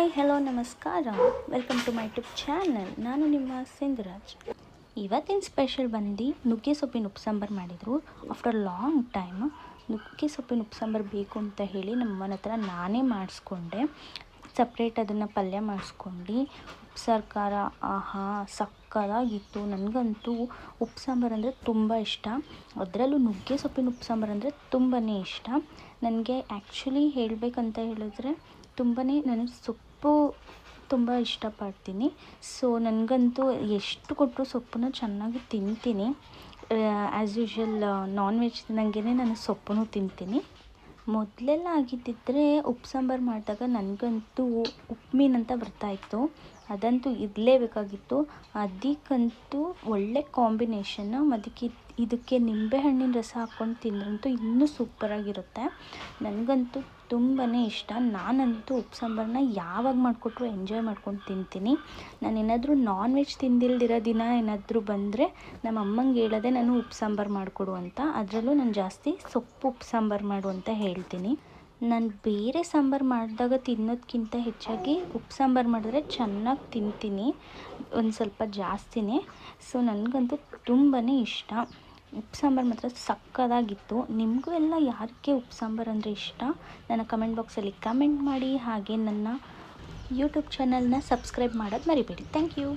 Hi, hello, ನಮಸ್ಕಾರ. Welcome to my tube channel ನಾನು ನಿಮ್ಮ ಸಿಂಧುರಾಜ್. ಇವತ್ತಿನ ಸ್ಪೆಷಲ್ ಬಂದು ನುಗ್ಗೆ ಸೊಪ್ಪಿನ ಉಪ್ಸಾಂಬಾರು ಮಾಡಿದರು. ಆಫ್ಟರ್ ಲಾಂಗ್ ಟೈಮ್ ನುಗ್ಗೆ ಸೊಪ್ಪಿನ ಉಪ್ಸಾಂಬಾರು ಬೇಕು ಅಂತ ಹೇಳಿ ನಮ್ಮನ ಹತ್ರ ನಾನೇ ಮಾಡಿಸ್ಕೊಂಡೆ. ಸಪ್ರೇಟ್ ಅದನ್ನು ಪಲ್ಯ ಮಾಡಿಸ್ಕೊಂಡು. ಉಪ್ಸಾರು, ಖಾರ, ಆಹಾ, ಸಕ್ಕದಾಗಿತ್ತು. ನನಗಂತೂ ಉಪ್ಸಾಂಬಾರು ಅಂದರೆ ತುಂಬ ಇಷ್ಟ. ಅದರಲ್ಲೂ ನುಗ್ಗೆ ಸೊಪ್ಪಿನ ಉಪ್ಸಾಂಬಾರು ಅಂದರೆ ತುಂಬಾ ಇಷ್ಟ. ನನಗೆ ಆ್ಯಕ್ಚುಲಿ ಹೇಳಬೇಕಂತ ಹೇಳಿದ್ರೆ ತುಂಬಾ ನನಗೆ ಸೊಪ್ಪು ತುಂಬ ಇಷ್ಟಪಡ್ತೀನಿ. ಸೊ ನನಗಂತೂ ಎಷ್ಟು ಕೊಟ್ಟರು ಸೊಪ್ಪನ್ನ ಚೆನ್ನಾಗಿ ತಿಂತೀನಿ. ಆ್ಯಸ್ ಯೂಶ್ವಲ್ ನಾನ್ ವೆಜ್ ತಿನ್ನಂಗೆ ನಾನು ಸೊಪ್ಪನ್ನು ತಿಂತೀನಿ. ಮೊದಲೆಲ್ಲ ಆಗಿದ್ದಿದ್ದರೆ ಉಪ್ಪು ಸಾಂಬಾರು ಮಾಡಿದಾಗ ನನಗಂತೂ ಉಪ್ಪು ಮೀನು ಅಂತ ಬರ್ತಾಯಿತ್ತು ಅದಂತೂ ಇರಲೇಬೇಕಾಗಿತ್ತು ಅದಕ್ಕಂತೂ ಒಳ್ಳೆ ಕಾಂಬಿನೇಷನ್ನು ಅದಕ್ಕೆ ಇದಕ್ಕೆ ನಿಂಬೆಹಣ್ಣಿನ ರಸ ಹಾಕ್ಕೊಂಡು ತಿಂದ್ರಂತೂ ಇನ್ನೂ ಸೂಪರಾಗಿರುತ್ತೆ. ನನಗಂತೂ ತುಂಬಾ ಇಷ್ಟ. ನಾನಂತೂ ಉಪ್ಪು ಸಾಂಬಾರನ್ನ ಯಾವಾಗ ಮಾಡಿಕೊಟ್ರು ಎಂಜಾಯ್ ಮಾಡ್ಕೊಂಡು ತಿಂತೀನಿ. ನಾನು ಏನಾದರೂ ನಾನ್ ವೆಜ್ ತಿಂದಿಲ್ದಿರೋ ದಿನ ಏನಾದರೂ ಬಂದರೆ ನಮ್ಮ ಅಮ್ಮಂಗೆ ಹೇಳೋದೆ ನಾನು ಉಪ್ಪು ಸಾಂಬಾರು ಮಾಡಿಕೊಡು ಅಂತ. ಅದರಲ್ಲೂ ನಾನು ಜಾಸ್ತಿ ಸೊಪ್ಪು ಉಪ್ಪು ಸಾಂಬಾರು ಮಾಡು ಅಂತ ಹೇಳ್ತೀನಿ. ನಾನು ಬೇರೆ ಸಾಂಬಾರು ಮಾಡಿದಾಗ ತಿನ್ನೋದಕ್ಕಿಂತ ಹೆಚ್ಚಾಗಿ ಉಪ್ಪು ಸಾಂಬಾರು ಮಾಡಿದ್ರೆ ಚೆನ್ನಾಗಿ ತಿಂತೀನಿ. ಒಂದು ಸ್ವಲ್ಪ ಜಾಸ್ತಿನೇ. ಸೊ, ನನಗಂತೂ ತುಂಬಾ ಇಷ್ಟ. ಉಪ್ಪು ಸಾಂಬಾರು ಮಾತ್ರ ಸಕ್ಕದಾಗಿತ್ತು. ನಿಮಗೂ ಎಲ್ಲ ಯಾರಿಗೆ ಉಪ್ಪು ಸಾಂಬಾರು ಅಂದರೆ ಇಷ್ಟ? ನನ್ನ ಕಮೆಂಟ್ ಬಾಕ್ಸಲ್ಲಿ ಕಮೆಂಟ್ ಮಾಡಿ ಹಾಗೆ ನನ್ನ ಯೂಟ್ಯೂಬ್ ಚಾನಲ್ನ ಸಬ್ಸ್ಕ್ರೈಬ್ ಮಾಡೋದು ಮರಿಬೇಡಿ. Thank you